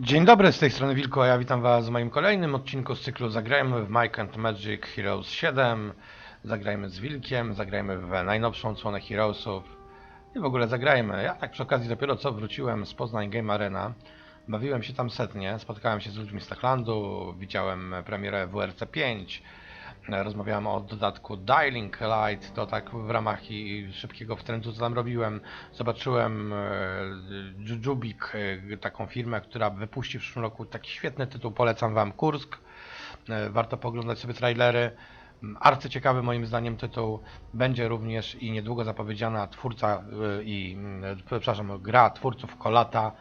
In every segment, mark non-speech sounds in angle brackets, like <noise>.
Dzień dobry, z tej strony Wilko, a ja witam Was w moim kolejnym odcinku z cyklu Zagrajmy w Might and Magic Heroes 7 Zagrajmy z Wilkiem, zagrajmy w najnowszą odsłonę Heroesów I w ogóle zagrajmy. Ja tak przy okazji dopiero co wróciłem z Poznań Game Arena Bawiłem się tam setnie, spotkałem się z ludźmi z Techlandu, widziałem premierę WRC 5 Rozmawiałem o dodatku Dialing Light, to tak w ramach szybkiego wtrętu co tam robiłem. Zobaczyłem e, Jujubik, e, taką firmę, która wypuści w przyszłym roku taki świetny tytuł, polecam wam Kursk. E, Warto poglądać sobie trailery. Mm, Arcyciekawy moim zdaniem tytuł. Będzie również i niedługo zapowiedziana twórca i, mm, przepraszam, gra twórców Kolata,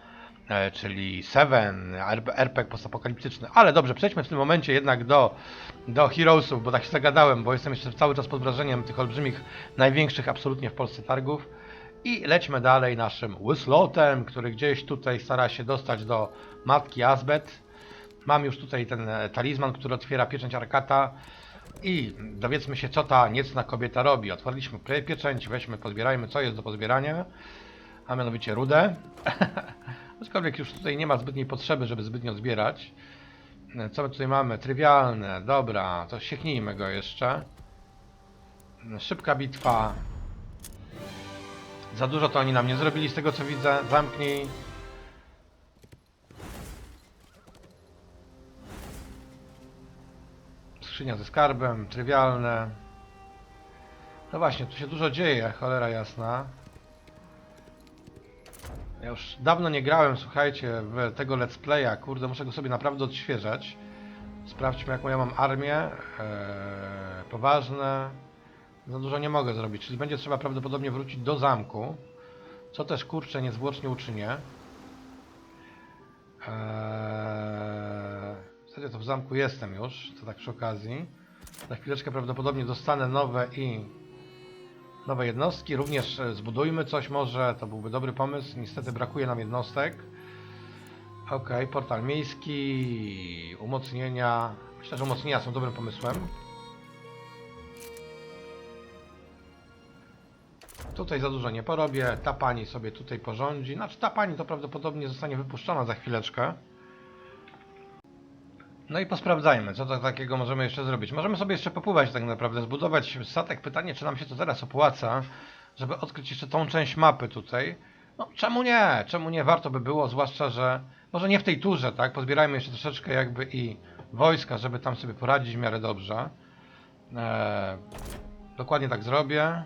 czyli Seven, RP RPG postapokaliptyczny. Ale dobrze, przejdźmy w tym momencie jednak do, do Heroesów, bo tak się zagadałem, bo jestem jeszcze cały czas pod wrażeniem tych olbrzymich, największych absolutnie w Polsce targów. I lećmy dalej naszym Wyslotem, który gdzieś tutaj stara się dostać do matki Azbet. Mam już tutaj ten e, talizman, który otwiera pieczęć Arkata. I dowiedzmy się, co ta niecna kobieta robi. Otworiliśmy pie- pieczęć, weźmy, pozbierajmy, co jest do pozbierania. A mianowicie rudę. <laughs> Aczkolwiek już tutaj nie ma zbytniej potrzeby, żeby zbytnio zbierać. E, Co my tutaj mamy? Trywialne, dobra, to sieknijmy go jeszcze. E, Szybka bitwa. Za dużo to oni nam nie zrobili z tego co widzę. Zamknij. Skrzynia ze skarbem, trywialne. No właśnie, tu się dużo dzieje, cholera jasna. Ja już dawno nie grałem, słuchajcie, w tego let's playa, kurde, muszę go sobie naprawdę odświeżać. Sprawdźmy jaką ja mam armię. Eee, poważne. Za dużo nie mogę zrobić, czyli będzie trzeba prawdopodobnie wrócić do zamku. Co też kurczę niezwłocznie uczynię. Eee, w zasadzie to w zamku jestem już, to tak przy okazji. Za chwileczkę prawdopodobnie dostanę nowe i nowe jednostki. Również e, zbudujmy coś może, to byłby dobry pomysł. Niestety brakuje nam jednostek. Ok, portal miejski, umocnienia. Myślę, że umocnienia są dobrym pomysłem. Tutaj za dużo nie porobię. Ta pani sobie tutaj porządzi. Znaczy ta pani to prawdopodobnie zostanie wypuszczona za chwileczkę. No i posprawdzajmy, co to takiego możemy jeszcze zrobić. Możemy sobie jeszcze popływać tak naprawdę, zbudować statek. Pytanie, czy nam się to teraz opłaca, żeby odkryć jeszcze tą część mapy tutaj. No czemu nie? Czemu nie? Warto by było, zwłaszcza, że może nie w tej turze, tak? Pozbierajmy jeszcze troszeczkę jakby i wojska, żeby tam sobie poradzić w miarę dobrze. Eee, dokładnie tak zrobię.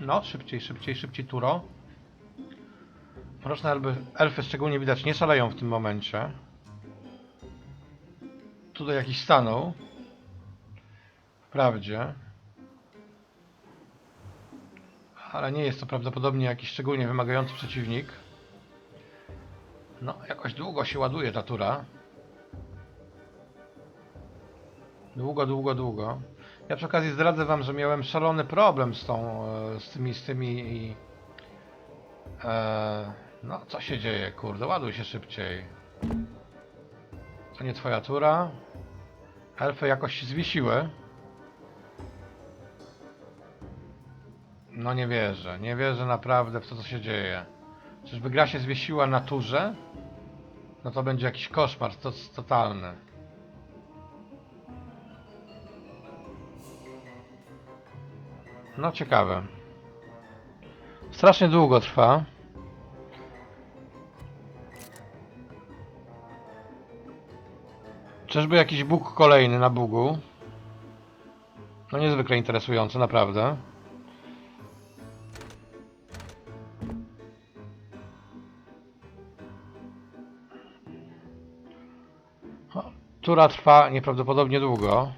No, szybciej, szybciej, szybciej, Turo. Mroczne elfy, elfy szczególnie widać nie szaleją w tym momencie. Tutaj jakiś stanął. Wprawdzie. Ale nie jest to prawdopodobnie jakiś szczególnie wymagający przeciwnik. No, jakoś długo się ładuje ta tura. Długo, długo, długo. Ja przy okazji zdradzę wam, że miałem szalony problem z tą, e, z tymi, z tymi. E, no, co się dzieje, kurde, ładuj się szybciej. To nie twoja tura. Elfy jakoś się zwiesiły. No nie wierzę, nie wierzę naprawdę w to, co się dzieje. Czyżby gra się zwiesiła na turze? No to będzie jakiś koszmar to, totalny. No ciekawe. Strasznie długo trwa. Czyżby jakiś bóg kolejny na Bugu? No niezwykle interesujący, naprawdę. O, Tura trwa nieprawdopodobnie długo.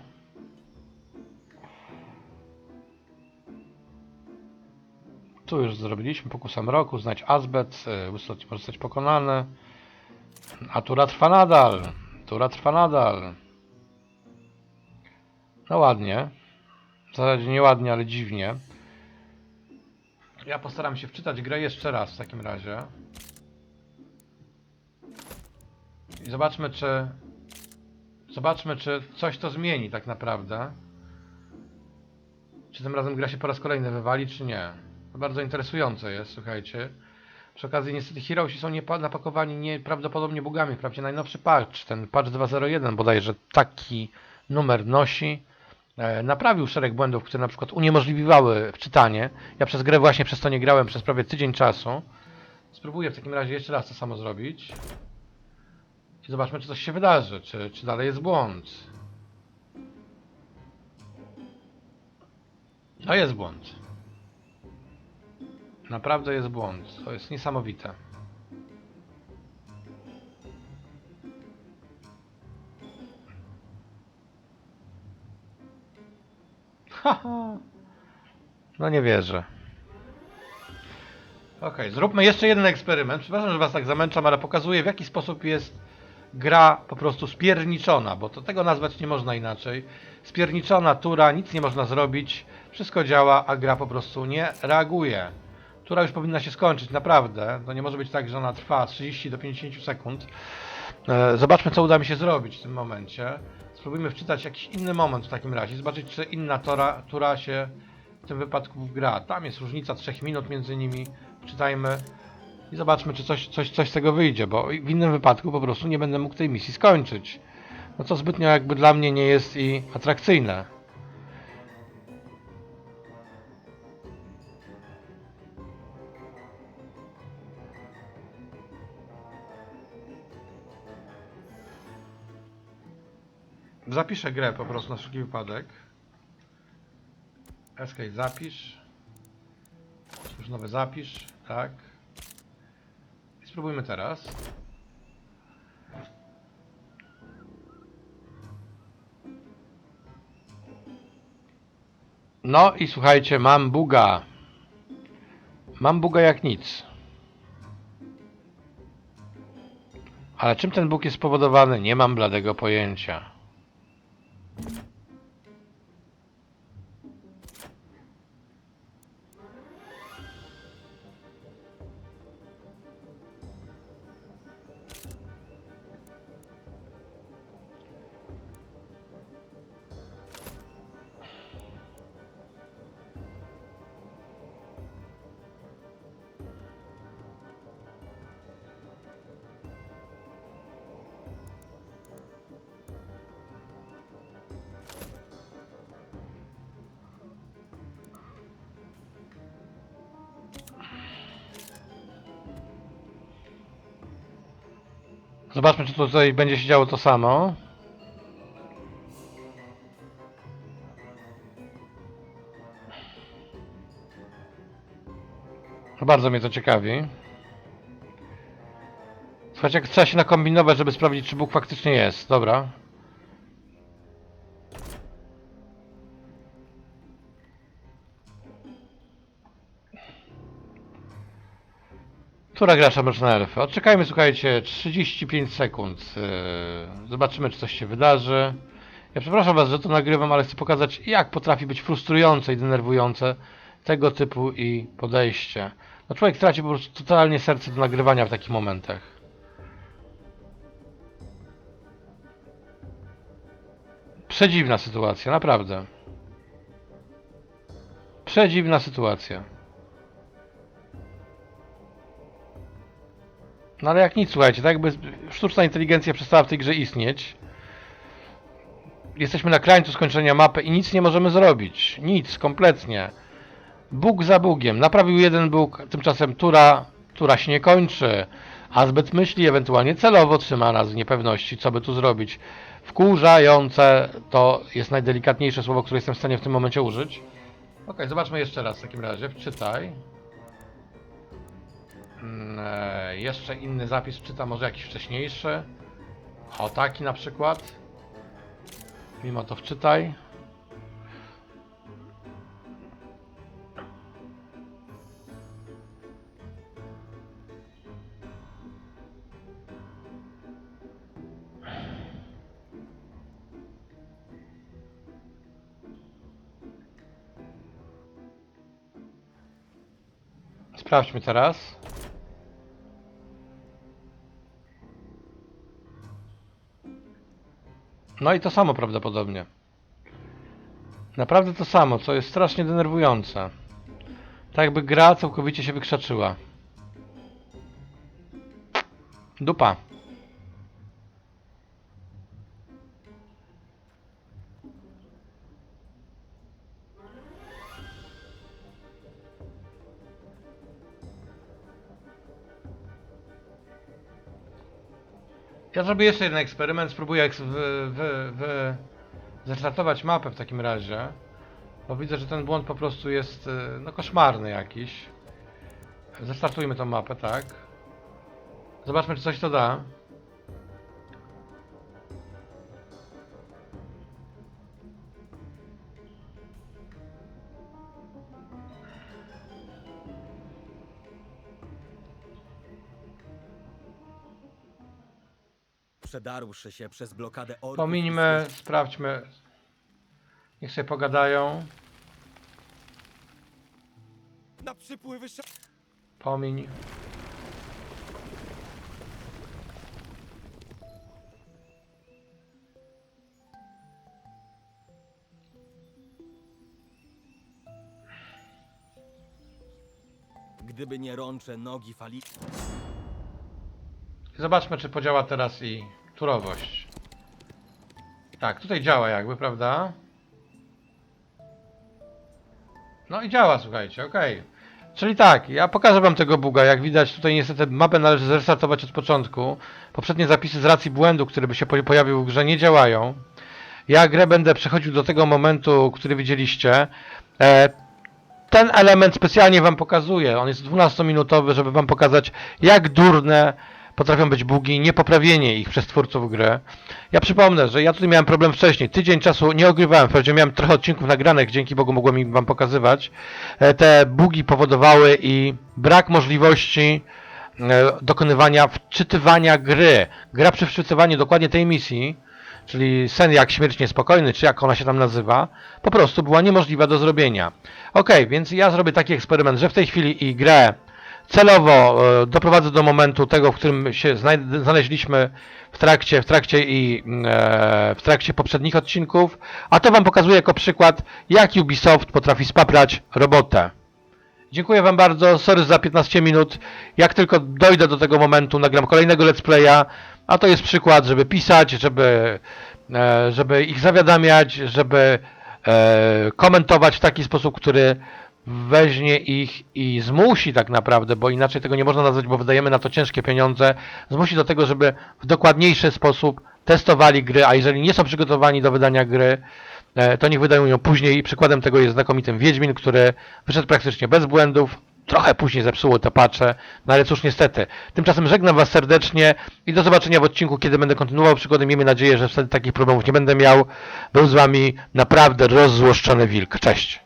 Tu już zrobiliśmy pokusa mroku, znać azbet, y, zostać pokonany. A tura trwa nadal. Tura trwa nadal. No ładnie. W zasadzie nie ładnie, ale dziwnie. Ja postaram się wczytać grę jeszcze raz w takim razie. I zobaczmy, czy... Zobaczmy, czy coś to zmieni tak naprawdę. Czy tym razem gra się po raz kolejny wywali, czy nie. To bardzo interesujące jest, słuchajcie. Przy okazji niestety Heroesi są niepa- napakowani nieprawdopodobnie bugami. Wprawdzie najnowszy patch, ten patch 2.01 bodajże taki numer nosi, e, naprawił szereg błędów, które na przykład uniemożliwiały wczytanie. Ja przez grę właśnie przez to nie grałem przez prawie tydzień czasu. Spróbuję w takim razie jeszcze raz to samo zrobić. I zobaczmy, czy coś się wydarzy, czy, czy dalej jest błąd. No jest błąd. Naprawdę jest błąd. To jest niesamowite. Haha. No nie wierzę. Okej, zróbmy jeszcze jeden eksperyment. Przepraszam, że was tak zamęczam, ale pokazuję w jaki sposób jest gra po prostu spierniczona, bo to tego nazwać nie można inaczej. Spierniczona tura, nic nie można zrobić, wszystko działa, a gra po prostu nie reaguje. Tura już powinna się skończyć, naprawdę. To nie może być tak, że ona trwa 30 do 50 sekund. E, Zobaczmy, co uda mi się zrobić w tym momencie. Spróbujmy wczytać jakiś inny moment w takim razie, zobaczyć, czy inna tora, tura się w tym wypadku gra. Tam jest różnica 3 minut między nimi. Wczytajmy i zobaczmy, czy coś, coś, coś z tego wyjdzie, bo w innym wypadku po prostu nie będę mógł tej misji skończyć. No co zbytnio jakby dla mnie nie jest i atrakcyjne. Zapiszę grę po prostu na wszelki wypadek. Escape zapisz. Już nowy zapisz, tak. I spróbujmy teraz. No i słuchajcie, mam buga. Mam buga jak nic. Ale czym ten bóg jest spowodowany, nie mam bladego pojęcia. Zobaczmy, czy tutaj będzie się działo to samo. Bardzo mnie to ciekawi. Słuchajcie, trzeba się nakombinować, żeby sprawdzić, czy Bóg faktycznie jest. Dobra. Która gracza mroczne elfy? Odczekajmy, słuchajcie, 35 sekund. Yy, Zobaczymy, czy coś się wydarzy. Ja przepraszam was, że to nagrywam, ale chcę pokazać, jak potrafi być frustrujące i denerwujące tego typu i podejście. No człowiek traci po prostu totalnie serce do nagrywania w takich momentach. Przedziwna sytuacja, naprawdę. Przedziwna sytuacja. No ale jak nic, słuchajcie, tak jakby sztuczna inteligencja przestała w tej grze istnieć. Jesteśmy na krańcu skończenia mapy i nic nie możemy zrobić. Nic, kompletnie. Bóg za Bugiem. Naprawił jeden Bóg, tymczasem tura, tura się nie kończy. A zbyt myśli ewentualnie celowo trzyma nas w niepewności, co by tu zrobić. Wkurzające to jest najdelikatniejsze słowo, które jestem w stanie w tym momencie użyć. Ok, zobaczmy jeszcze raz w takim razie. Wczytaj. Mm, e, jeszcze inny zapis czyta, może jakiś wcześniejszy. O taki na przykład. Mimo to wczytaj. Sprawdźmy teraz. No i to samo prawdopodobnie. Naprawdę to samo, co jest strasznie denerwujące. Tak jakby gra całkowicie się wykrzaczyła. Dupa. Ja zrobię jeszcze jeden eksperyment, spróbuję eks zrestartować mapę w takim razie. Bo widzę, że ten błąd po prostu jest y, no, koszmarny jakiś. Zestartujmy tą mapę, tak. Zobaczmy, czy coś to da. Przedarłszy się przez blokadę orków... Pomińmy, sprawdźmy. Niech sobie pogadają. Na przypływy sz... Pomiń. Gdyby nie rącze nogi fali... Zobaczmy, czy podziała teraz i turowość. Tak, tutaj działa jakby, prawda? No i działa, słuchajcie, okej. Czyli tak, ja pokażę wam tego buga. Jak widać, tutaj niestety mapę należy zrestartować od początku. Poprzednie zapisy z racji błędu, który by się po- pojawił w grze, nie działają. Ja grę będę przechodził do tego momentu, który widzieliście. E, ten element specjalnie wam pokazuję. On jest 12-minutowy, żeby wam pokazać, jak durne potrafią być bugi, niepoprawienie ich przez twórców gry. Ja przypomnę, że ja tutaj miałem problem wcześniej. Tydzień czasu nie ogrywałem, wprawdzie miałem trochę odcinków nagranych, dzięki Bogu mogłem im wam pokazywać. E, Te bugi powodowały i brak możliwości e, dokonywania wczytywania gry. Gra przy wczytywaniu dokładnie tej misji, czyli sen jak śmierć niespokojny, czy jak ona się tam nazywa, po prostu była niemożliwa do zrobienia. Ok, więc ja zrobię taki eksperyment, że w tej chwili i grę celowo e, doprowadzę do momentu tego, w którym się znaleźliśmy w trakcie, w trakcie i e, w trakcie poprzednich odcinków, a to wam pokazuję jako przykład, jak Ubisoft potrafi spaprać robotę. Dziękuję wam bardzo, sorry za 15 minut. Jak tylko dojdę do tego momentu, nagram kolejnego let's playa, a to jest przykład, żeby pisać, żeby, e, żeby ich zawiadamiać, żeby komentować w taki sposób, który weźmie ich i zmusi tak naprawdę, bo inaczej tego nie można nazwać, bo wydajemy na to ciężkie pieniądze, zmusi do tego, żeby w dokładniejszy sposób testowali gry, a jeżeli nie są przygotowani do wydania gry, e, to niech wydają ją później. Przykładem tego jest znakomitym Wiedźmin, który wyszedł praktycznie bez błędów. Trochę później zepsuło te patche, no ale cóż niestety. Tymczasem żegnam Was serdecznie i do zobaczenia w odcinku, kiedy będę kontynuował przygodę. Miejmy nadzieję, że wtedy takich problemów nie będę miał. Był z Wami naprawdę rozzłoszczony wilk. Cześć!